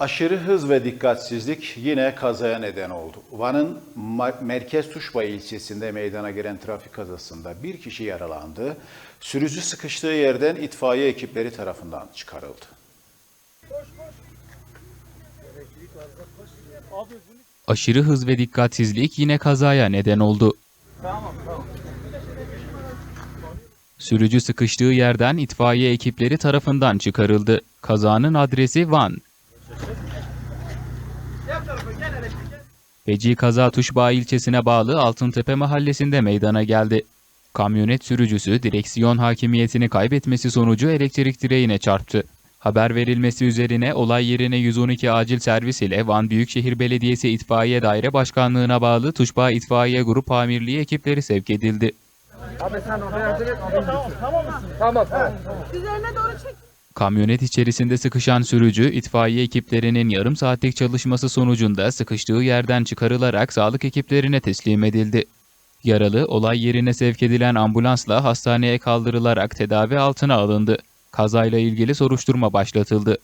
Aşırı hız ve dikkatsizlik yine kazaya neden oldu. Van'ın Merkez Tuşbay ilçesinde meydana gelen trafik kazasında bir kişi yaralandı. Sürücü sıkıştığı yerden itfaiye ekipleri tarafından çıkarıldı. Aşırı hız ve dikkatsizlik yine kazaya neden oldu. Sürücü sıkıştığı yerden itfaiye ekipleri tarafından çıkarıldı. Kazanın adresi Van. Feci kaza Tuşbağ ilçesine bağlı Altıntepe mahallesinde meydana geldi. Kamyonet sürücüsü direksiyon hakimiyetini kaybetmesi sonucu elektrik direğine çarptı. Haber verilmesi üzerine olay yerine 112 acil servis ile Van Büyükşehir Belediyesi İtfaiye Daire Başkanlığı'na bağlı Tuşbağ İtfaiye Grup Amirliği ekipleri sevk edildi. Abi sen oraya et. Abi tamam mısın? Tamam tamam. Üzerine doğru çek. Kamyonet içerisinde sıkışan sürücü itfaiye ekiplerinin yarım saatlik çalışması sonucunda sıkıştığı yerden çıkarılarak sağlık ekiplerine teslim edildi. Yaralı olay yerine sevk edilen ambulansla hastaneye kaldırılarak tedavi altına alındı. Kazayla ilgili soruşturma başlatıldı.